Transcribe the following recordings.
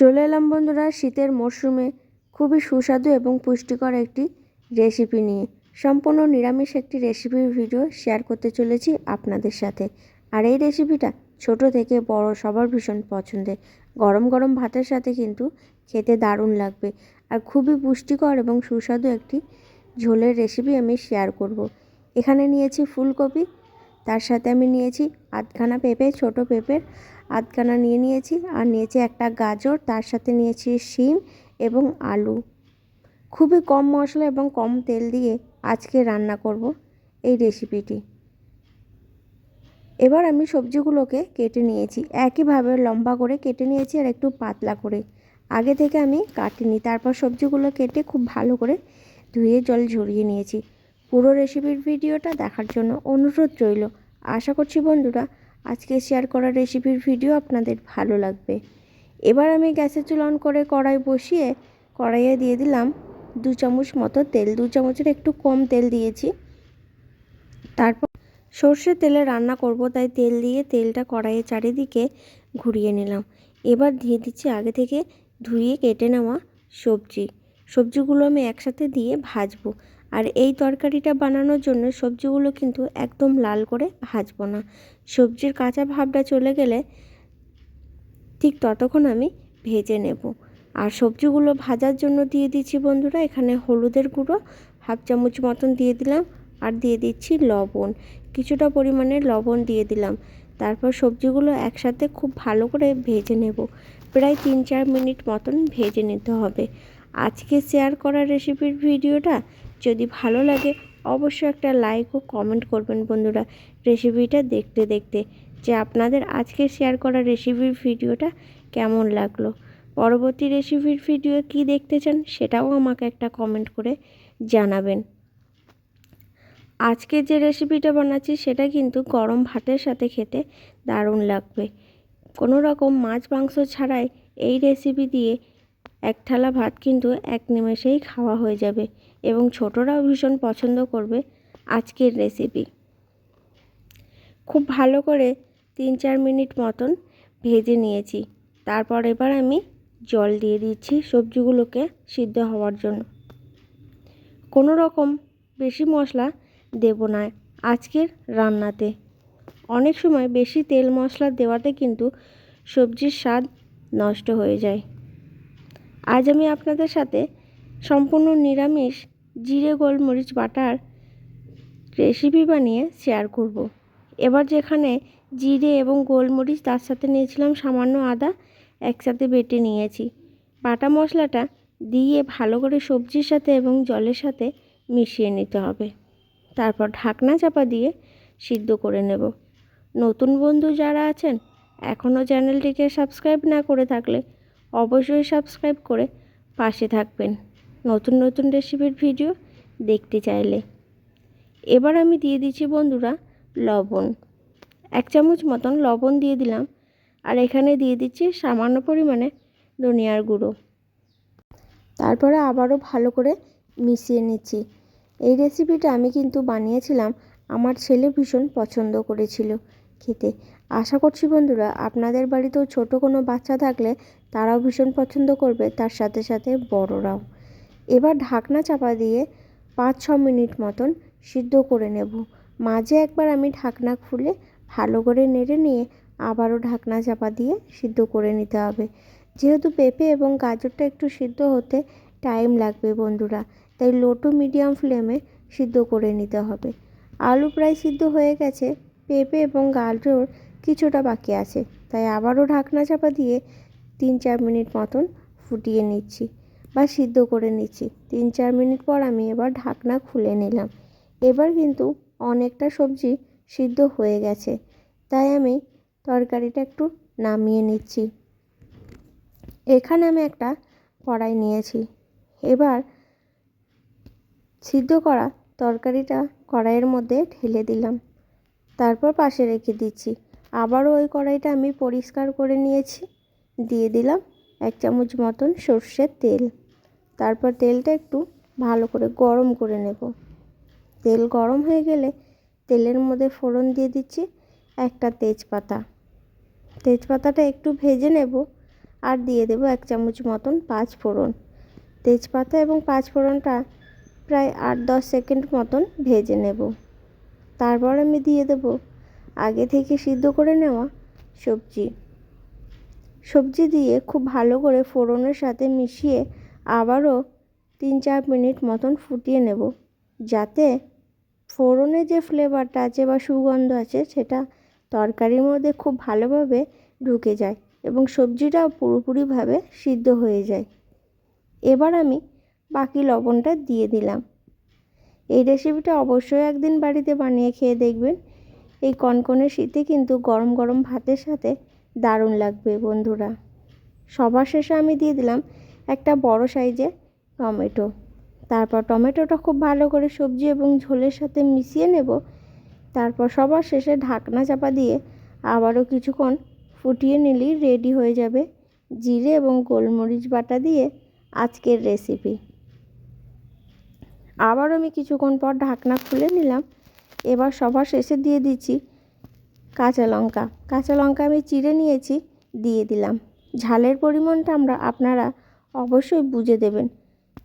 চলে এলাম বন্ধুরা শীতের মরশুমে। খুবই সুস্বাদু এবং পুষ্টিকর একটি রেসিপি নিয়ে। সম্পূর্ণ নিরামিষ একটি রেসিপির ভিডিও শেয়ার করতে চলেছি আপনাদের সাথে। আর এই রেসিপিটা ছোট থেকে বড় সবার ভীষণ পছন্দের। গরম গরম ভাতের সাথে কিন্তু খেতে দারুণ লাগবে। আর খুবই পুষ্টিকর এবং সুস্বাদু একটি ঝোলের রেসিপি আমি শেয়ার করব। এখানে নিয়েছি ফুলকপি তার সাথে আমি নিয়েছি আধখানা পেঁপে, ছোট পেঁপের আধখানা নিয়ে নিয়েছি আর নিয়েছি একটা গাজর, তার সাথে নিয়েছি শিম এবং আলু। খুবই কম মশলা এবং কম তেল দিয়ে আজকে রান্না করব এই রেসিপিটি। এবার আমি সবজিগুলোকে কেটে নিয়েছি। একইভাবে লম্বা করে কেটে নিয়েছি আর একটু পাতলা করে। আগে থেকে আমি কাটিনি, তারপর সবজিগুলো কেটে খুব ভালো করে ধুয়ে জল ঝরিয়ে নিয়েছি। পুরো রেসিপির ভিডিওটা দেখার জন্য অনুরোধ রইল। আশা করছি বন্ধুরা, আজকে শেয়ার করা রেসিপির ভিডিও আপনাদের ভালো লাগবে। এবার আমি গ্যাসের চুল অন করে কড়াই বসিয়ে কড়াইয়ে দিয়ে দিলাম দু চামচ মতো তেল। দু চামচের একটু কম তেল দিয়েছি। তারপর সর্ষের তেলে রান্না করব, তাই তেল দিয়ে তেলটা কড়াইয়ে চারিদিকে ঘুরিয়ে নিলাম। এবার দিয়ে দিচ্ছি আগে থেকে ধুয়ে কেটে নেওয়া সবজি। সবজিগুলো আমি একসাথে দিয়ে ভাজবো। আর এই তরকারিটা বানানোর জন্য সবজিগুলো কিন্তু একদম লাল করে ভাজবো না। সবজির কাঁচা ভাবটা চলে গেলে ঠিক ততক্ষণ আমি ভেজে নেব। আর সবজিগুলো ভাজার জন্য দিয়ে দিচ্ছি বন্ধুরা, এখানে হলুদের গুঁড়ো, হাফ চামচ মতন দিয়ে দিলাম আর দিয়ে দিচ্ছি লবণ। কিছুটা পরিমাণে লবণ দিয়ে দিলাম। তারপর সবজিগুলো একসাথে খুব ভালো করে ভেজে নেব। প্রায় তিন চার মিনিট মতন ভেজে নিতে হবে। আজকে শেয়ার করা রেসিপির ভিডিওটা যদি ভালো লাগে, অবশ্যই একটা লাইক ও কমেন্ট করবেন বন্ধুরা রেসিপিটা দেখতে দেখতে। যে আপনাদের আজকে শেয়ার করা রেসিপির ভিডিওটা কেমন লাগল? পরবর্তী রেসিপির ভিডিও কি দেখতে চান, সেটাও আমাকে একটা কমেন্ট করে জানাবেন। আজকে যে রেসিপিটা বানাচ্ছি, সেটা কিন্তু গরম ভাতের সাথে খেতে দারুণ লাগবে। কোনো রকম মাছ মাংস ছাড়াই এই রেসিপি দিয়ে এক থালা ভাত কিন্তু এক নিমেষেই খাওয়া হয়ে যাবে এবং ছোটরাও ভীষণ পছন্দ করবে আজকের রেসিপি খুব ভালো করে তিন চার মিনিট মতন ভেজে নিয়েছি। তারপর এবার আমি জল দিয়ে দিচ্ছি সবজিগুলোকে সিদ্ধ হওয়ার জন্য। কোনো রকম বেশি মশলা দেব না আজকের রান্নাতে। অনেক সময় বেশি তেল মশলা দেওয়াতে কিন্তু সবজির স্বাদ নষ্ট হয়ে যায়। আজ আমি আপনাদের সাথে সম্পূর্ণ নিরামিষ জিরে, গোলমরিচ, বাটার রেসিপি বানিয়ে শেয়ার করব। এবার যেখানে জিরে এবং গোলমরিচ তার সাথে নিয়েছিলাম সামান্য আদা একসাথে বেটে নিয়েছি। বাটা মশলাটা দিয়ে ভালো করে সবজির সাথে এবং জলের সাথে মিশিয়ে নিতে হবে। তারপর ঢাকনা চাপা দিয়ে সিদ্ধ করে নেব। নতুন বন্ধু যারা আছেন, এখনও চ্যানেলটিকে সাবস্ক্রাইব না করে থাকলে অবশ্যই সাবস্ক্রাইব করে পাশে থাকবেন। নতুন নতুন রেসিপির ভিডিও দেখতে চাইলে। এবার আমি দিয়ে দিচ্ছি বন্ধুরা লবণ। এক চামচ মতন লবণ দিয়ে দিলাম। আর এখানে দিয়ে দিচ্ছি সামান্য পরিমাণে ধনিয়ার গুঁড়ো। তারপরে আবারও ভালো করে মিশিয়ে নিচ্ছি। এই রেসিপিটা আমি কিন্তু বানিয়েছিলাম। আমার ছেলে ভীষণ পছন্দ করেছিল খেতে। আশা করছি বন্ধুরা আপনাদের বাড়িতেও ছোট কোনো বাচ্চা থাকলে তারাও ভীষণ পছন্দ করবে, তার সাথে সাথে বড়রাও। এবার ঢাকনা চাপা দিয়ে পাঁচ ছ মিনিট মতন সিদ্ধ করে নেব। মাঝে একবার আমি ঢাকনা খুলে ভালো করে নেড়ে নিয়ে আবারও ঢাকনা চাপা দিয়ে সিদ্ধ করে নিতে হবে। যেহেতু পেঁপে এবং গাজরটা একটু সিদ্ধ হতে টাইম লাগবে বন্ধুরা, তাই লো টু মিডিয়াম ফ্লেমে সিদ্ধ করে নিতে হবে। আলু প্রায় সিদ্ধ হয়ে গেছে, পেঁপে এবং গাজর কিছুটা বাকি আছে। তাই আবারও ঢাকনা চাপা দিয়ে তিন চার মিনিট মতন ফুটিয়ে নিচ্ছি বা সিদ্ধ করে নিচ্ছি। তিন চার মিনিট পর আমি এবার ঢাকনা খুলে নিলাম। এবার কিন্তু অনেকটা সবজি সিদ্ধ হয়ে গেছে। তাই আমি তরকারিটা একটু নামিয়ে নিচ্ছি। এখানে আমি একটা কড়াই নিয়েছি। এবার সিদ্ধ করা তরকারিটা কড়াইয়ের মধ্যে ঢেলে দিলাম। তারপর পাশে রেখে দিচ্ছি। আবারও ওই কড়াইটা আমি পরিষ্কার করে নিয়েছি। দিয়ে দিলাম এক চামচ মতন সর্ষের তেল। তারপর তেলটা একটু ভালো করে গরম করে নেব। তেল গরম হয়ে গেলে তেলের মধ্যে ফোড়ন দিয়ে দিচ্ছি একটা তেজপাতা। তেজপাতাটা একটু ভেজে নেব আর দিয়ে দেবো এক চামচ মতন পাঁচ ফোড়ন। তেজপাতা এবং পাঁচ ফোড়নটা প্রায় আট দশ সেকেন্ড মতন ভেজে নেব। তারপর আমি দিয়ে দেব আগে থেকে সিদ্ধ করে নেওয়া সবজি। সবজি দিয়ে খুব ভালো করে ফোড়নের সাথে মিশিয়ে আবারও তিন চার মিনিট মতন ফুটিয়ে নেব, যাতে ফোড়নে যে ফ্লেভারটা আছে বা সুগন্ধ আছে সেটা তরকারির মধ্যে খুব ভালোভাবে ঢুকে যায় এবং সবজিটাও পুরোপুরিভাবে সিদ্ধ হয়ে যায়। এবার আমি বাকি লবণটা দিয়ে দিলাম। এই রেসিপিটা অবশ্যই একদিন বাড়িতে বানিয়ে খেয়ে দেখবেন। এই কনকনে শীতে কিন্তু গরম গরম ভাতের সাথে দারুণ লাগবে বন্ধুরা। সবার শেষে আমি দিয়ে দিলাম একটা বড় সাইজে টমেটো। তারপর টমেটোটা খুব ভালো করে সবজি এবং ঝোলের সাথে মিশিয়ে নেব। তারপর সবার শেষে ঢাকনা চাপা দিয়ে আবারও কিছুক্ষণ ফুটিয়ে নিলেই রেডি হয়ে যাবে জিরে এবং গোলমরিচ বাটা দিয়ে আজকের রেসিপি আবার আমি কিছুক্ষণ পর ঢাকনা খুলে নিলাম। এবার সবার শেষে দিয়ে দিচ্ছি কাঁচা লঙ্কা। কাঁচা লঙ্কা আমি চিড়ে নিয়েছি, দিয়ে দিলাম। ঝালের পরিমাণটা আমরা আপনারা অবশ্যই বুঝে দেবেন।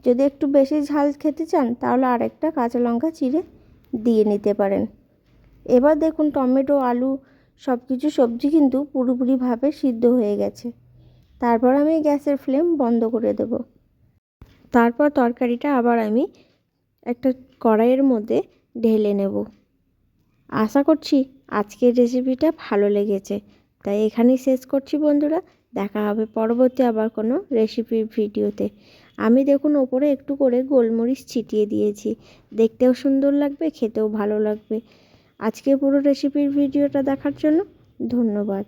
যদি একটু বেশি ঝাল খেতে চান, তাহলে আরেকটা কাঁচা লঙ্কা চিড়ে দিয়ে নিতে পারেন। এবার দেখুন, টমেটো, আলু সব কিছু সবজি কিন্তু পুরোপুরিভাবে সিদ্ধ হয়ে গেছে। তারপর আমি গ্যাসের ফ্লেম বন্ধ করে দেব। তারপর তরকারিটা আবার আমি একটা কড়াইয়ের মধ্যে ঢেলে নেব। আশা করছি আজকের রেসিপিটা ভালো লেগেছে। তাই এখানেই শেষ করছি বন্ধুরা। দেখা হবে পরবর্তী আবার কোনো রেসিপির ভিডিওতে। আমি দেখুন ওপরে একটু করে গোলমরিচ ছিটিয়ে দিয়েছি। দেখতেও সুন্দর লাগবে, খেতেও ভালো লাগবে। আজকে পুরো রেসিপির ভিডিওটা দেখার জন্য ধন্যবাদ।